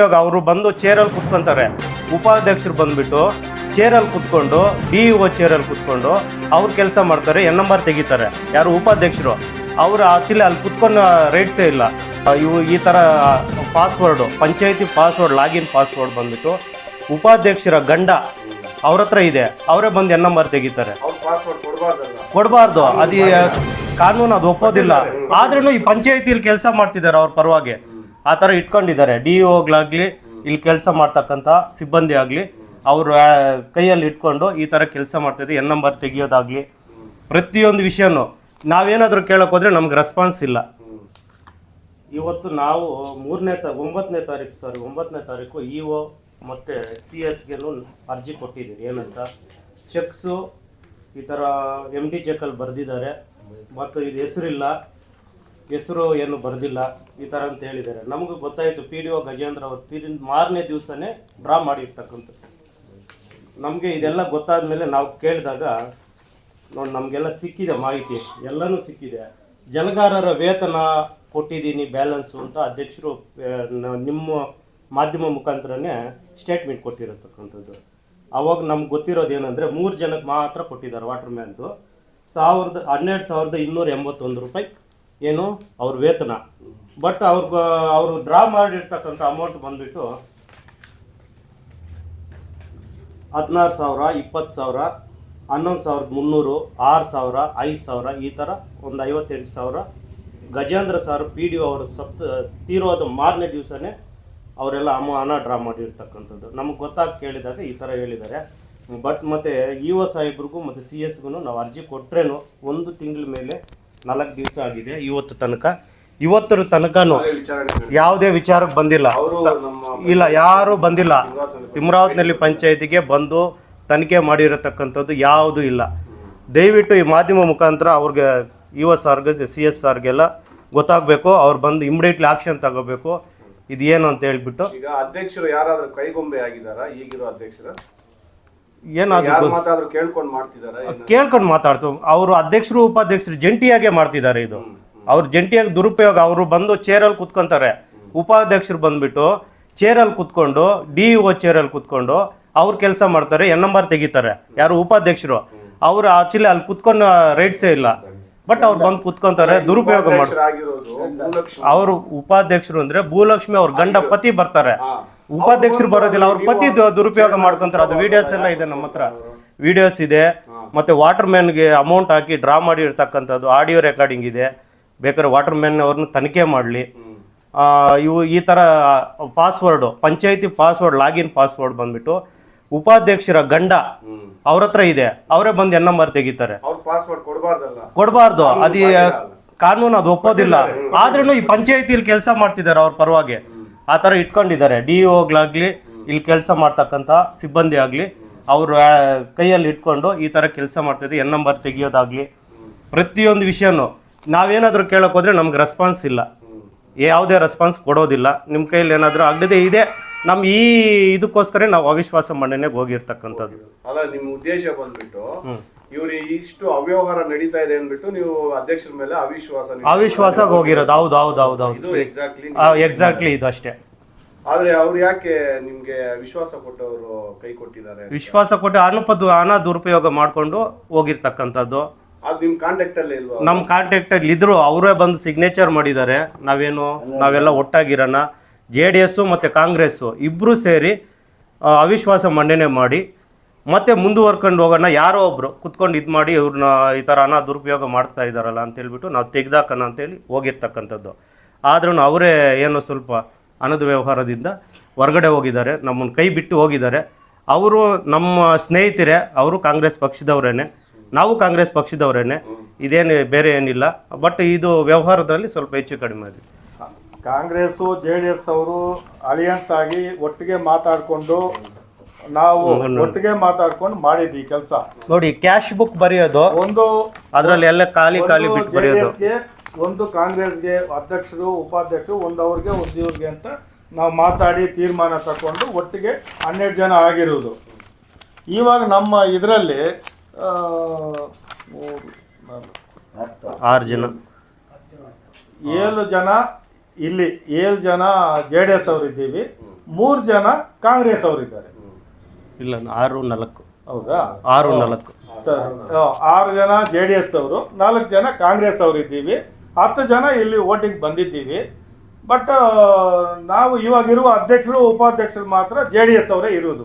ಇವಾಗ ಅವರು ಬಂದು ಚೇರಲ್ಲಿ ಕುತ್ಕೊಂತಾರೆ. ಉಪಾಧ್ಯಕ್ಷರು ಬಂದ್ಬಿಟ್ಟು ಚೇರಲ್ಲಿ ಕುತ್ಕೊಂಡು ಡಿ ಒ ಚೇರಲ್ಲಿ ಕುತ್ಕೊಂಡು ಅವ್ರು ಕೆಲಸ ಮಾಡ್ತಾರೆ ಎನ್ ನಂಬರ್ ತೆಗಿತಾರೆ. ಯಾರು ಉಪಾಧ್ಯಕ್ಷರು? ಅವರು ಆಕ್ಚುಲಿ ಅಲ್ಲಿ ಕುತ್ಕೊಂಡು ರೈಟ್ಸೇ ಇಲ್ಲ. ಇವು ಈ ಥರ ಪಾಸ್ವರ್ಡು ಪಂಚಾಯತಿ ಪಾಸ್ವರ್ಡ್ ಲಾಗಿನ್ ಪಾಸ್ವರ್ಡ್ ಬಂದ್ಬಿಟ್ಟು ಉಪಾಧ್ಯಕ್ಷರ ಗಂಡ ಅವ್ರ ಹತ್ರ ಇದೆ. ಅವರೇ ಬಂದು ಎನ್ ನಂಬರ್ ತೆಗಿತಾರೆ. ಕೊಡಬಾರ್ದು. ಅದು ಕಾನೂನು ಅದು ಒಪ್ಪೋದಿಲ್ಲ. ಆದ್ರೂ ಈ ಪಂಚಾಯತಿಲಿ ಕೆಲಸ ಮಾಡ್ತಿದ್ದಾರೆ ಅವ್ರ ಪರವಾಗಿ. ಆ ಥರ ಇಟ್ಕೊಂಡಿದ್ದಾರೆ. ಡಿ ಒಗಳಾಗಲಿ ಇಲ್ಲಿ ಕೆಲಸ ಮಾಡ್ತಕ್ಕಂಥ ಸಿಬ್ಬಂದಿ ಆಗಲಿ, ಅವರು ಕೈಯಲ್ಲಿ ಇಟ್ಕೊಂಡು ಈ ಥರ ಕೆಲಸ ಮಾಡ್ತಿದ್ದೆ. ಎನ್ ನಂಬರ್ ತೆಗಿಯೋದಾಗಲಿ, ಪ್ರತಿಯೊಂದು ವಿಷಯನೂ ನಾವೇನಾದರೂ ಕೇಳೋಕೆ ಹೋದ್ರೆ ನಮ್ಗೆ ರೆಸ್ಪಾನ್ಸ್ ಇಲ್ಲ. ಇವತ್ತು ನಾವು ಮೂರನೇ ತ ಒಂಬತ್ತನೇ ತಾರೀಕು ಸಾರಿ ಒಂಬತ್ತನೇ ತಾರೀಕು ಇ ಒ ಮತ್ತು ಸಿ ಎಸ್ಗೆನು ಅರ್ಜಿ ಕೊಟ್ಟಿದ್ದೀವಿ ಏನಂತ? ಚೆಕ್ಸು ಈ ಥರ ಎಂ ಡಿ ಚೆಕಲ್ಲಿ ಬರೆದಿದ್ದಾರೆ. ಮತ್ತು ಇದು ಹೆಸರಿಲ್ಲ. ಹೆಸರು ಏನು ಬರೆದಿಲ್ಲ, ಈ ಥರ ಅಂತ ಹೇಳಿದ್ದಾರೆ. ನಮಗೂ ಗೊತ್ತಾಯಿತು ಪಿ ಡಿ ಒ ಗಜೇಂದ್ರ ಅವರು ತೀರಿನ ಮಾರನೇ ದಿವಸನೇ ಡ್ರಾ ಮಾಡಿರ್ತಕ್ಕಂಥದ್ದು. ನಮಗೆ ಇದೆಲ್ಲ ಗೊತ್ತಾದ ಮೇಲೆ ನಾವು ಕೇಳಿದಾಗ, ನೋಡಿ ನಮಗೆಲ್ಲ ಸಿಕ್ಕಿದೆ ಮಾಹಿತಿ, ಎಲ್ಲನೂ ಸಿಕ್ಕಿದೆ. ಜಲಗಾರರ ವೇತನ ಕೊಟ್ಟಿದ್ದೀನಿ ಬ್ಯಾಲೆನ್ಸು ಅಂತ ಅಧ್ಯಕ್ಷರು ನಿಮ್ಮ ಮಾಧ್ಯಮ ಮುಖಾಂತರನೇ ಸ್ಟೇಟ್ಮೆಂಟ್ ಕೊಟ್ಟಿರತಕ್ಕಂಥದ್ದು. ಅವಾಗ ನಮ್ಗೆ ಗೊತ್ತಿರೋದು ಏನಂದರೆ, ಮೂರು ಜನಕ್ಕೆ ಮಾತ್ರ ಕೊಟ್ಟಿದ್ದಾರೆ ವಾಟರ್ ಮ್ಯಾನ್ದು. ಸಾವಿರದ, ಹನ್ನೆರಡು ಸಾವಿರದ ಇನ್ನೂರ ಎಂಬತ್ತೊಂದು ರೂಪಾಯಿ ಏನು? ಅವ್ರ ವೇತನ. ಬಟ್ ಅವ್ರ, ಅವರು ಡ್ರಾ ಮಾಡಿರ್ತಕ್ಕಂಥ ಅಮೌಂಟ್ ಬಂದ್ಬಿಟ್ಟು ಹದಿನಾರು ಸಾವಿರ, ಇಪ್ಪತ್ತು ಸಾವಿರ, ಹನ್ನೊಂದು ಸಾವಿರದ ಮುನ್ನೂರು, ಆರು ಸಾವಿರ, ಐದು ಸಾವಿರ, ಈ ಥರ ಒಂದು ಐವತ್ತೆಂಟು ಸಾವಿರ. ಗಜೇಂದ್ರ ಸರ್ ಪಿ ಡಿ ಅವರು ಸಪ್ತ, ತೀರೋದ ಮಾರನೇ ದಿವಸನೇ ಅವರೆಲ್ಲ ಅಮ, ಹಣ ಡ್ರಾ ಮಾಡಿರ್ತಕ್ಕಂಥದ್ದು. ನಮಗೆ ಗೊತ್ತಾಗಿ ಕೇಳಿದಾಗ ಈ ಥರ ಹೇಳಿದ್ದಾರೆ. ಬಟ್ ಮತ್ತು ಇ ಒ ಸಾಹೇಬ್ರಿಗೂ ಮತ್ತು ಸಿ ಎಸ್ಗೂ ನಾವು ಅರ್ಜಿ ಕೊಟ್ರೇನು ಒಂದು ತಿಂಗಳ ಮೇಲೆ ನಾಲ್ಕು ದಿವಸ ಆಗಿದೆ. ಇವತ್ತು ತನಕ ಇವತ್ತರ ತನಕನೂ ಯಾವುದೇ ವಿಚಾರಕ್ಕೆ ಬಂದಿಲ್ಲ. ಅವರು ಇಲ್ಲ ಯಾರು ಬಂದಿಲ್ಲ. ತಿಮ್ರಾವತ್ನಲ್ಲಿ ಪಂಚಾಯತಿಗೆ ಬಂದು ತನಿಖೆ ಮಾಡಿರತಕ್ಕಂಥದ್ದು ಯಾವುದೂ ಇಲ್ಲ. ದಯವಿಟ್ಟು ಈ ಮಾಧ್ಯಮ ಮುಖಾಂತರ ಅವ್ರಿಗೆ ಯು ಎಸ್ ಆರ್ಗೆ ಸಿ ಎಸ್ ಆರ್ಗೆಲ್ಲ ಗೊತ್ತಾಗಬೇಕು. ಅವ್ರು ಬಂದು ಇಮಿಡಿಯೇಟ್ಲಿ ಆಕ್ಷನ್ ತಗೋಬೇಕು. ಇದು ಏನು ಅಂತ ಹೇಳ್ಬಿಟ್ಟು. ಈಗ ಅಧ್ಯಕ್ಷರು ಯಾರಾದರೂ ಕೈಗೊಂಬೆ ಆಗಿದ್ದಾರಾ? ಈಗಿರೋ ಅಧ್ಯಕ್ಷರು? ಏನಾದ್ರು ಕೇಳ್ಕೊಂಡು ಮಾಡ್ತಿದ್ದಾರೆ ಕೇಳ್ಕೊಂಡು ಮಾತಾಡ್ತು. ಅವರು ಅಧ್ಯಕ್ಷರು ಉಪಾಧ್ಯಕ್ಷರು ಜಂಟಿಯಾಗೆ ಮಾಡ್ತಿದ್ದಾರೆ ಇದು. ಅವ್ರು ಜಂಟಿಯಾಗಿ ದುರುಪಯೋಗ ಅವರು ಬಂದು ಚೇರಲ್ಲಿ ಕುತ್ಕೊಂತಾರೆ. ಉಪಾಧ್ಯಕ್ಷರು ಬಂದ್ಬಿಟ್ಟು ಚೇರಲ್ಲಿ ಕುತ್ಕೊಂಡು ಡಿ ಒ ಚೇರಲ್ಲಿ ಕುತ್ಕೊಂಡು ಅವ್ರು ಕೆಲಸ ಮಾಡ್ತಾರೆ ಎನ್ ನಂಬರ್ ತೆಗಿತಾರೆ. ಯಾರು ಉಪಾಧ್ಯಕ್ಷರು? ಅವರು ಆಕ್ಚುಲಿ ಅಲ್ಲಿ ಕುತ್ಕೊಂಡು ರೈಟ್ಸೇ ಇಲ್ಲ. ಬಟ್ ಅವ್ರು ಬಂದು ಕುತ್ಕೊಂತಾರೆ ದುರುಪಯೋಗ ಮಾಡ್ತಾರೆ. ಅವರು ಉಪಾಧ್ಯಕ್ಷರು ಅಂದ್ರೆ ಭೂಲಕ್ಷ್ಮಿ ಅವ್ರ ಗಂಡ ಪತಿ ಬರ್ತಾರೆ. ಉಪಾಧ್ಯಕ್ಷರು ಬರೋದಿಲ್ಲ ಅವ್ರ ಪತಿ ದುರುಪಯೋಗ ಮಾಡ್ಕೊಂತಾರೆ. ಅದು ವಿಡಿಯೋಸ್ ಎಲ್ಲ ಇದೆ ನಮ್ಮ ಹತ್ರ. ವಿಡಿಯೋಸ್ ಇದೆ. ಮತ್ತೆ ವಾಟರ್ ಮ್ಯಾನ್ಗೆ ಅಮೌಂಟ್ ಹಾಕಿ ಡ್ರಾ ಮಾಡಿ ಇರ್ತಕ್ಕಂಥದ್ದು ಆಡಿಯೋ ರೆಕಾರ್ಡಿಂಗ್ ಇದೆ. ಬೇಕಾದ್ರೆ ವಾಟರ್ ಮ್ಯಾನ್ ಅವ್ರನ್ನ ತನಿಖೆ ಮಾಡಲಿ. ಇವು ಈ ಥರ ಪಾಸ್ವರ್ಡು ಪಂಚಾಯತಿ ಪಾಸ್ವರ್ಡ್ ಲಾಗಿನ್ ಪಾಸ್ವರ್ಡ್ ಬಂದ್ಬಿಟ್ಟು ಉಪಾಧ್ಯಕ್ಷರ ಗಂಡ ಅವ್ರ ಹತ್ರ ಇದೆ. ಅವರೇ ಬಂದು ಎನ್ ನಂಬರ್ ತೆಗಿತಾರೆ. ಕೊಡಬಾರ್ದು. ಅದು ಕಾನೂನು ಅದು ಒಪ್ಪೋದಿಲ್ಲ. ಆದ್ರೂ ಈ ಪಂಚಾಯತಿಲಿ ಕೆಲಸ ಮಾಡ್ತಿದ್ದಾರೆ ಅವ್ರ ಪರವಾಗಿ. ಆ ಥರ ಇಟ್ಕೊಂಡಿದ್ದಾರೆ. ಡಿ ಒಗಳಾಗಲಿ ಇಲ್ಲಿ ಕೆಲಸ ಮಾಡ್ತಕ್ಕಂಥ ಸಿಬ್ಬಂದಿ ಆಗಲಿ ಅವರು ಕೈಯಲ್ಲಿ ಇಟ್ಕೊಂಡು ಈ ಥರ ಕೆಲಸ ಮಾಡ್ತಿದ್ದೆ ಎನ್ ನಂಬರ್ ತೆಗಿಯೋದಾಗಲಿ ಪ್ರತಿಯೊಂದು ವಿಷಯನೂ ನಾವೇನಾದರೂ ಕೇಳೋಕೆ ಹೋದರೆ ನಮ್ಗೆ ರೆಸ್ಪಾನ್ಸ್ ಇಲ್ಲ. ಯಾವುದೇ ರೆಸ್ಪಾನ್ಸ್ ಕೊಡೋದಿಲ್ಲ. ನಿಮ್ಮ ಕೈಯಲ್ಲಿ ಏನಾದರೂ ಆಗದೇ ಇದೆ ನಮ್ಮ ಈ ಇದಕ್ಕೋಸ್ಕರ ನಾವು ಅವಿಶ್ವಾಸ ಮಂಡನೆಗೆ ಹೋಗಿರ್ತಕ್ಕಂಥದ್ದು. ಅಲ್ಲ ನಿಮ್ಮ ಉದ್ದೇಶ ಬಂದ್ಬಿಟ್ಟು ಇವ್ರು ಇಷ್ಟು ಅವ್ಯವಹಾರ ನಡೀತಾ ಇದೆ ಅಂದ್ಬಿಟ್ಟು ನೀವು ಅಧ್ಯಕ್ಷರ ಮೇಲೆ ಅವಿಶ್ವಾಸ ಅವಿಶ್ವಾಸಕ್ಕೆ ಅವಿಶ್ವಾಸ ಹೋಗಿರೋದು. ಹೌದು ಹೌದು ಹೌದು ಹೌದು. ಇದು ಎಕ್ಸಾಕ್ಟ್ಲಿ ಎಕ್ಸಾಕ್ಟ್ಲಿ ಇದು ಅಷ್ಟೇ. ಆದ್ರೆ ಅವ್ರು ಯಾಕೆ ನಿಮ್ಗೆ ವಿಶ್ವಾಸ ಕೊಟ್ಟವರು ಕೈ ಕೊಟ್ಟಿದ್ದಾರೆ ವಿಶ್ವಾಸ ಕೊಟ್ಟು ಅನುಪದ ಹಣ ದುರುಪಯೋಗ ಮಾಡಿಕೊಂಡು ಹೋಗಿರ್ತಕ್ಕಂಥದ್ದು. ಅದು ನಿಮ್ಮ ಕಾಂಟ್ಯಾಕ್ಟ್ ಅಲ್ಲೇ ಇಲ್ವಾ? ನಮ್ಮ ಕಾಂಟ್ಯಾಕ್ಟಲ್ಲಿ ಇದ್ರು ಅವರೇ ಬಂದು ಸಿಗ್ನೇಚರ್ ಮಾಡಿದ್ದಾರೆ. ನಾವೇನು ನಾವೆಲ್ಲ ಒಟ್ಟಾಗಿರೋಣ. ಜೆ ಡಿ ಎಸ್ಸು ಮತ್ತು ಕಾಂಗ್ರೆಸ್ಸು ಇಬ್ಬರು ಸೇರಿ ಆ, ಅವಿಶ್ವಾಸ ಮಂಡನೆ ಮಾಡಿ ಮತ್ತೆ ಮುಂದುವರ್ಕೊಂಡು ಹೋಗೋಣ, ಯಾರೋ ಒಬ್ಬರು ಕುತ್ಕೊಂಡು ಇದು ಮಾಡಿ ಇವ್ರನ್ನ ಈ ಥರ ಹಣ ದುರುಪಯೋಗ ಮಾಡ್ತಾ ಇದ್ದಾರಲ್ಲ ಅಂತ ಹೇಳ್ಬಿಟ್ಟು ನಾವು ತೆಗ್ದಾಕೋಣ ಅಂತೇಳಿ ಹೋಗಿರ್ತಕ್ಕಂಥದ್ದು. ಆದ್ರೂ ಅವರೇ ಏನು ಸ್ವಲ್ಪ ಹಣದ ವ್ಯವಹಾರದಿಂದ ಹೊರಗಡೆ ಹೋಗಿದ್ದಾರೆ ನಮ್ಮನ್ನು ಕೈ ಬಿಟ್ಟು ಹೋಗಿದ್ದಾರೆ. ಅವರು ನಮ್ಮ ಸ್ನೇಹಿತರೇ, ಅವರು ಕಾಂಗ್ರೆಸ್ ಪಕ್ಷದವರೇನೆ, ನಾವು ಕಾಂಗ್ರೆಸ್ ಪಕ್ಷದವರೇನೆ, ಇದೇನು ಬೇರೆ ಏನಿಲ್ಲ. ಬಟ್ ಇದು ವ್ಯವಹಾರದಲ್ಲಿ ಸ್ವಲ್ಪ ಹೆಚ್ಚು ಕಡಿಮೆ ಇದೆ ಕಾಂಗ್ರೆಸ್ಸು, ಜೆ ಡಿ ಎಸ್ ಅವರು ಅಲಿಯನ್ಸ್ ಆಗಿ ಒಟ್ಟಿಗೆ ಮಾತಾಡಿಕೊಂಡು ನಾವು ಒಟ್ಟಿಗೆ ಮಾತಾಡ್ಕೊಂಡು ಮಾಡಿದ್ವಿ ಕೆಲಸ. ನೋಡಿ ಕ್ಯಾಶ್ ಬುಕ್ ಬರೆಯೋದು ಒಂದು ಅದರಲ್ಲಿ ಎಲ್ಲ ಖಾಲಿ ಖಾಲಿ ಬಿಟ್ಟು ಬರೆಯೋದು. ಒಂದು ಕಾಂಗ್ರೆಸ್ಗೆ ಅಧ್ಯಕ್ಷರು ಉಪಾಧ್ಯಕ್ಷರು ಒಂದು ಅವ್ರಿಗೆ ಒಂದು ಇವ್ರಿಗೆ ಅಂತ ನಾವು ಮಾತಾಡಿ ತೀರ್ಮಾನ ತಗೊಂಡು ಒಟ್ಟಿಗೆ ಹನ್ನೆರಡು ಜನ ಆಗಿರುವುದು ಇವಾಗ ನಮ್ಮ ಇದರಲ್ಲಿ ಆರು ಜನ. ಏಳು ಜನ ಇಲ್ಲಿ ಏಳು ಜನ ಜೆ ಡಿ ಎಸ್ ಅವರಿದ್ದೀವಿ. ಮೂರು ಜನ ಕಾಂಗ್ರೆಸ್ ಅವರಿದ್ದಾರೆ. ಇಲ್ಲ ಆರು ನಾಲ್ಕು. ಹೌದಾ? ಆರು ನಾಲ್ಕು. ಸರ್ ಆರು ಜನ ಜೆ ಡಿ ಎಸ್ ಅವರು ನಾಲ್ಕು ಜನ ಕಾಂಗ್ರೆಸ್ ಅವರು ಇದ್ದೀವಿ. ಹತ್ತು ಜನ ಇಲ್ಲಿ ವೋಟಿಂಗ್ ಬಂದಿದ್ದೀವಿ. ಬಟ್ ನಾವು ಇವಾಗಿರುವ ಅಧ್ಯಕ್ಷರು ಉಪಾಧ್ಯಕ್ಷರು ಮಾತ್ರ ಜೆ ಡಿ ಎಸ್ ಅವರೇ ಇರುವುದು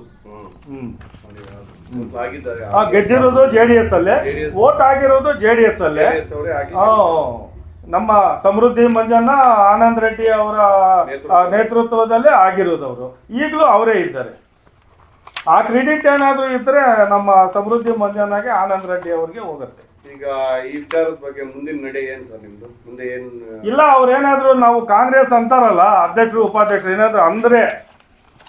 ಆ, ಗೆದ್ದಿರೋದು ಜೆ ಡಿ ಎಸ್ ಅಲ್ಲೇ. ವೋಟ್ ಆಗಿರೋದು ಜೆ ಡಿ ಎಸ್ ಅಲ್ಲೇ. ಅವರೇ ಆ, ನಮ್ಮ ಸಮೃದ್ಧಿ ಮಂಜಣ್ಣ ಆನಂದ್ ರೆಡ್ಡಿ ಅವರ ನೇತೃತ್ವದಲ್ಲೇ ಆಗಿರೋದು ಅವರು. ಈಗಲೂ ಅವರೇ ಇದ್ದಾರೆ. ಆ ಕ್ರೆಡಿಟ್ ಏನಾದರೂ ಇದ್ರೆ ನಮ್ಮ ಸಮೃದ್ಧಿ ಮಂಜನಾಗೆ ಆನಂದ್ ರೆಡ್ಡಿ ಅವರಿಗೆ ಹೋಗುತ್ತೆ. ಈಗ ಈ ವಿಚಾರದ ಬಗ್ಗೆ ಮುಂದಿನ ನಡೆ ಏನ್ ಸರ್ ನಿಮ್ದು? ಮುಂದೆ ಏನ್ ಇಲ್ಲ ಅವ್ರೇನಾದ್ರು ನಾವು ಕಾಂಗ್ರೆಸ್ ಅಂತಾರಲ್ಲ ಅಧ್ಯಕ್ಷರು ಉಪಾಧ್ಯಕ್ಷರು ಏನಾದ್ರು ಅಂದ್ರೆ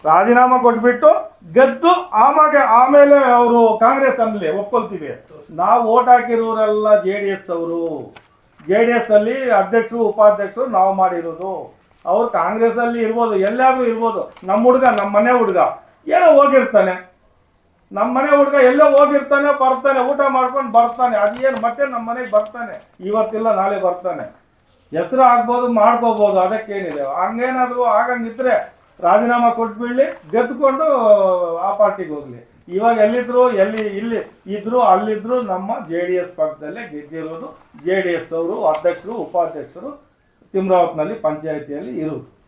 ರಾಜೀನಾಮೆ ಕೊಟ್ಬಿಟ್ಟು ಗೆದ್ದು ಆಮಾಗೆ ಆಮೇಲೆ ಅವರು ಕಾಂಗ್ರೆಸ್ ಅಂದ್ಲಿ ಒಪ್ಕೊಳ್ತೀವಿ. ನಾವು ಓಟ್ ಹಾಕಿರೋರೆಲ್ಲ ಜೆ ಡಿ ಎಸ್ ಅವರು. ಜೆ ಡಿ ಎಸ್ ಅಲ್ಲಿ ಅಧ್ಯಕ್ಷರು ಉಪಾಧ್ಯಕ್ಷರು ನಾವು ಮಾಡಿರೋದು. ಅವ್ರು ಕಾಂಗ್ರೆಸ್ ಅಲ್ಲಿ ಇರ್ಬೋದು ಎಲ್ಲಾದ್ರೂ ಇರ್ಬೋದು. ನಮ್ಮ ಹುಡುಗ ನಮ್ಮ ಮನೆ ಹುಡುಗ. ಏನೋ ಹೋಗಿರ್ತಾನೆ. ನಮ್ಮ ಮನೆ ಹುಡುಗ ಎಲ್ಲೋ ಹೋಗಿರ್ತಾನೆ, ಬರ್ತಾನೆ, ಊಟ ಮಾಡ್ಕೊಂಡು ಬರ್ತಾನೆ. ಅದೇನು ಮತ್ತೆ ನಮ್ಮ ಮನೆಗೆ ಬರ್ತಾನೆ. ಇವತ್ತಿಲ್ಲ, ನಾಳೆ ಬರ್ತಾನೆ. ಹೆಸರು ಆಗ್ಬೋದು ಮಾಡ್ಕೋಬಹುದು ಅದಕ್ಕೇನಿದೆ. ಹಂಗೇನಾದ್ರು ಆಗಂಗಿದ್ರೆ ರಾಜೀನಾಮೆ ಕೊಟ್ಬಿಡ್ಲಿ, ಗೆದ್ದುಕೊಂಡು ಆ ಪಾರ್ಟಿಗೆ ಹೋಗ್ಲಿ. ಇವಾಗ ಎಲ್ಲಿದ್ರು, ಎಲ್ಲಿ, ಇಲ್ಲಿ ಇದ್ರು, ಅಲ್ಲಿದ್ರು ನಮ್ಮ ಜೆ ಡಿ ಎಸ್ ಪಕ್ಷದಲ್ಲೇ ಗೆದ್ದಿರೋದು ಜೆ ಡಿ ಎಸ್ ಅವರು, ಅಧ್ಯಕ್ಷರು, ಉಪಾಧ್ಯಕ್ಷರು ತಿಮ್ರಾವತ್ನಲ್ಲಿ, ಪಂಚಾಯತಿಯಲ್ಲಿ ಇರುವುದು